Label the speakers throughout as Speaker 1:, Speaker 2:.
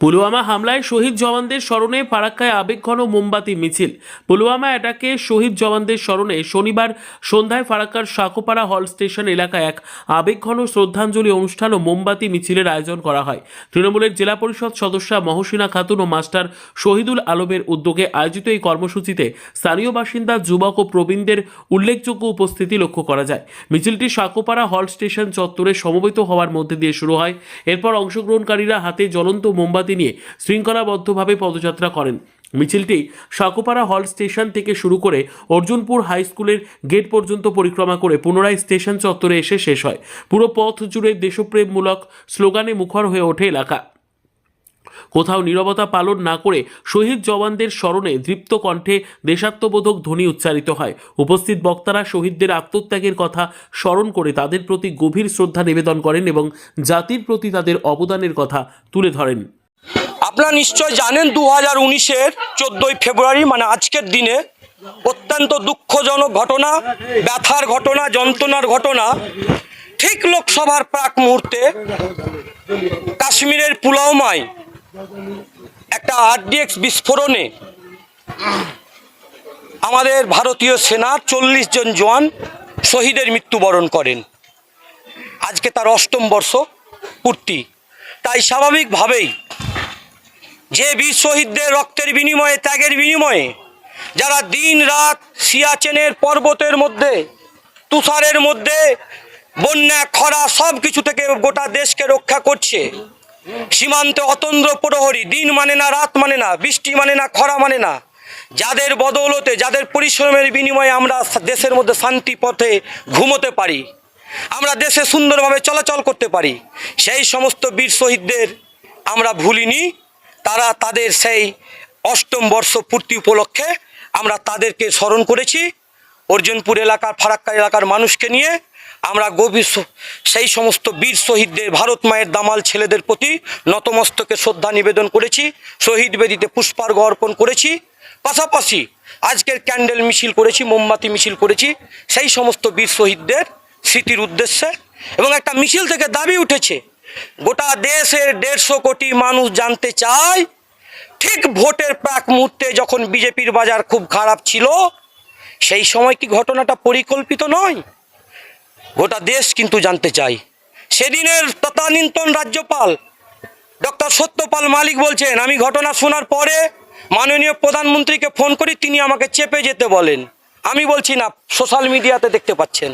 Speaker 1: পুলওয়ামা হামলায় শহীদ জওয়ানদের স্মরণে ফারাক্কায় আবেগঘন মোমবাতি, মিছিল। পুলওয়ামা অ্যাটাকে শহীদ জওয়ানদের স্মরণে শনিবার সন্ধ্যায় ফারাক্কার সাকোপাড়া হল স্টেশন এলাকায় এক আবেগঘন শ্রদ্ধাঞ্জলি অনুষ্ঠান ও মোমবাতি, মিছিলের আয়োজন করা হয়। তৃণমূলের জেলা পরিষদ সদস্যা মহসিনা খাতুন ও মাস্টার শহীদুল আলমের উদ্যোগে আয়োজিত এই কর্মসূচিতে স্থানীয় বাসিন্দা, যুবক ও প্রবীণদের উল্লেখযোগ্য উপস্থিতি লক্ষ্য করা যায়। মিছিলটি সাকোপাড়া হল স্টেশন চত্বরে সমবেত হওয়ার মধ্যে দিয়ে শুরু হয়। এরপর অংশগ্রহণকারীরা হাতে জ্বলন্ত মোমবাতি নিয়ে শৃঙ্খলাবদ্ধভাবে পদযাত্রা করেন। মিছিলটি সাকুপাড়া হল স্টেশন থেকে শুরু করে অর্জুনপুর হাই স্কুলের গেট পর্যন্ত পরিক্রমা করে পুনরায় স্টেশন চত্বরে এসে শেষ হয়। পুরো পথ জুড়ে দেশপ্রেমমূলক স্লোগানে মুখর হয়ে ওঠে এলাকা। কোথাও নীরবতা পালন না করে শহীদ জওয়ানদের স্মরণে দৃপ্ত কণ্ঠে দেশাত্মবোধক ধ্বনি উচ্চারিত হয়। উপস্থিত বক্তারা শহীদদের আত্মত্যাগের কথা স্মরণ করে তাদের প্রতি গভীর শ্রদ্ধা নিবেদন করেন এবং জাতির প্রতি তাদের অবদানের কথা তুলে ধরেন।
Speaker 2: আপনারা নিশ্চয় জানেন দু হাজার উনিশের চোদ্দোই ফেব্রুয়ারি মানে আজকের দিনে অত্যন্ত দুঃখজনক ঘটনা, ব্যথার ঘটনা, যন্ত্রণার ঘটনা। ঠিক লোকসভার প্রাক মুহূর্তে কাশ্মীরের পুলাওমায় একটা আরডিএক্স বিস্ফোরণে আমাদের ভারতীয় সেনা চল্লিশ জন জওয়ান শহীদের মৃত্যুবরণ করেন। আজকে তার অষ্টম বর্ষ পূর্তি। তাই স্বাভাবিকভাবেই যে বীর শহীদদের রক্তের বিনিময়ে, ত্যাগের বিনিময়ে, যারা দিন রাত সিয়াচেনের পর্বতের মধ্যে, তুষারের মধ্যে, বন্যা, খরা সব কিছু থেকে গোটা দেশকে রক্ষা করছে। সীমান্তে অতন্দ্র প্রহরী, দিন মানে না, রাত মানে না, বৃষ্টি মানে না, খরা মানে না। যাদের বদৌলতে, যাদের পরিশ্রমের বিনিময়ে আমরা দেশের মধ্যে শান্তি পথে ঘুমোতে পারি, আমরা দেশে সুন্দরভাবে চলাচল করতে পারি, সেই সমস্ত বীর শহীদদের আমরা ভুলিনি। তারা তাদের সেই অষ্টম বর্ষ পূর্তি উপলক্ষে আমরা তাদেরকে স্মরণ করেছি। অর্জুনপুর এলাকার ফারাক্কা এলাকার মানুষকে নিয়ে আমরা গভীর সেই সমস্ত বীর শহীদদের, ভারত মায়ের দামাল ছেলেদের প্রতি নতমস্তকে শ্রদ্ধা নিবেদন করেছি, শহীদ বেদিতে পুষ্পার্ঘ অর্পণ করেছি। পাশাপাশি আজকের ক্যান্ডেল মিছিল করেছি, মোমবাতি মিছিল করেছি, সেই সমস্ত বীর শহীদদের স্মৃতির উদ্দেশ্যে। এবং একটা মিছিল থেকে দাবি উঠেছে গোটা দেশের দেড়শো কোটি মানুষ জানতে চায়, ঠিক ভোটের প্রাক মুহূর্তে যখন বিজেপির বাজার খুব খারাপ ছিল, সেই সময় কি ঘটনাটা পরিকল্পিত নয়? গোটা দেশ কিন্তু জানতে চাই সেদিনের তদানীন্তন রাজ্যপাল ডক্টর সত্যপাল মালিক বলছেন, আমি ঘটনা শোনার পরে মাননীয় প্রধানমন্ত্রীকে ফোন করি, তিনি আমাকে চেপে যেতে বলেন। আমি বলছি, না, সোশ্যাল মিডিয়াতে দেখতে পাচ্ছেন।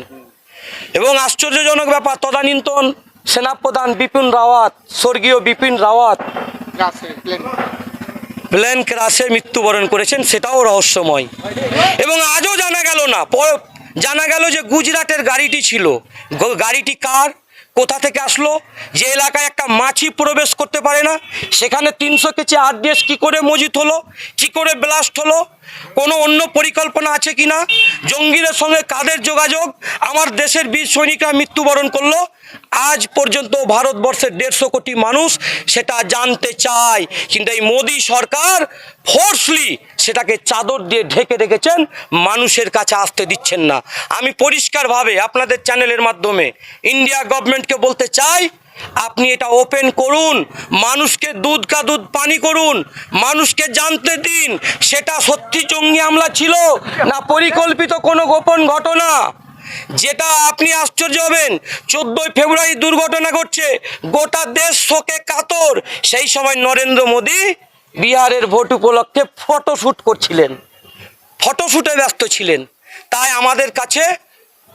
Speaker 2: এবং আশ্চর্যজনক ব্যাপার, তদানীন্তন সেনাপ্রধান বিপিন রাওয়াত স্বর্গীয় বিপিন রাওয়াত
Speaker 3: প্লেন।
Speaker 2: ক্রাশে মৃত্যুবরণ করেছেন সেটাও রহস্যময়। এবং আজও জানা গেল না জানা গেল যে গুজরাটের গাড়িটি ছিল। গাড়িটি কার কোথা থেকে আসলো যে এলাকায় একটা মাছি প্রবেশ করতে পারে না সেখানে তিনশো কেজি আরডিএস কী করে মজুত হলো কী করে ব্লাস্ট হলো কোনো অন্য পরিকল্পনা আছে কি না জঙ্গিদের সঙ্গে কাদের যোগাযোগ আমার দেশের বীর সৈনিকরা মৃত্যুবরণ করল আজ পর্যন্ত ভারতবর্ষের দেড়শো কোটি মানুষ সেটা জানতে চায়। কিন্তু এই মোদী সরকার ফোর্সলি সেটাকে চাদর দিয়ে ঢেকে রেখেছেন, মানুষের কাছে আসতে দিচ্ছেন না। আমি পরিষ্কারভাবে আপনাদের চ্যানেলের মাধ্যমে ইন্ডিয়া গভর্নমেন্টকে বলতে চাই, আপনি এটা ওপেন করুন, মানুষকে দুধ কা দুধ পানি করুন, মানুষকে জানতে দিন, সেটা সত্যি জঙ্গি হামলা ছিল না পরিকল্পিত কোনো গোপন ঘটনা? যেটা আপনি আশ্চর্য হবেন, চোদ্দোই ফেব্রুয়ারি দুর্ঘটনা ঘটছে, গোটা দেশ শোকে কাতর। সেই সময় নরেন্দ্র মোদী বিহারের ভোট উপলক্ষে ফটোশ্যুট করছিলেন। ফটোশ্যুটে ব্যস্ত ছিলেন। তাই আমাদের কাছে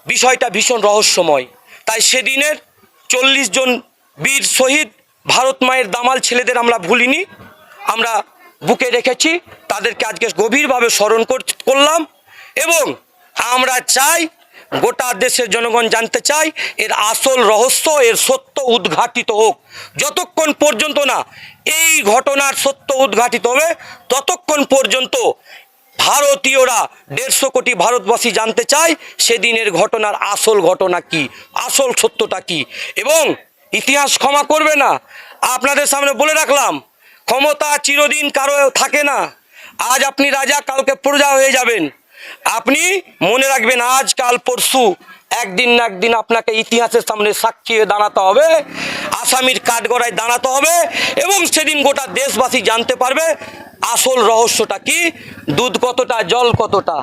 Speaker 2: বিষয়টা ভীষণ রহস্যময়। তাই সেদিনের চল্লিশ জন বীর শহীদ ভারত মায়ের দামাল ছেলেদের আমরা ভুলিনি। আমরা বুকে রেখেছি, তাদেরকে আজকে গভীরভাবে স্মরণ কর- করলাম এবং আমরা চাই গোটা দেশের জনগণ জানতে চাই এর আসল রহস্য, এর সত্য উদ্ঘাটিত হোক। যতক্ষণ পর্যন্ত না এই ঘটনার সত্য উদ্ঘাটিত হবে, ততক্ষণ পর্যন্ত ভারতীয়রা দেড়শো কোটি ভারতবাসী জানতে চায়, সেদিনের ঘটনার আসল ঘটনা কি, আসল সত্যটা কি। এবং ইতিহাস ক্ষমা করবে না। আপনাদের সামনে বলে রাখলাম, ক্ষমতা চিরদিন কারও থাকে না। আজ আপনি রাজা, কালকে প্রজা হয়ে যাবেন। আপনি মনে রাখবেন আজ কাল পরশু, একদিন না একদিন আপনাকে ইতিহাসের সামনে সাক্ষী হয়ে দাঁড়াতে হবে, আসামির কাঠগড়ায় দাঁড়াতে হবে এবং সেদিন গোটা দেশবাসী জানতে পারবে আসল রহস্যটা কি, দুধ কতটা, জল কতটা।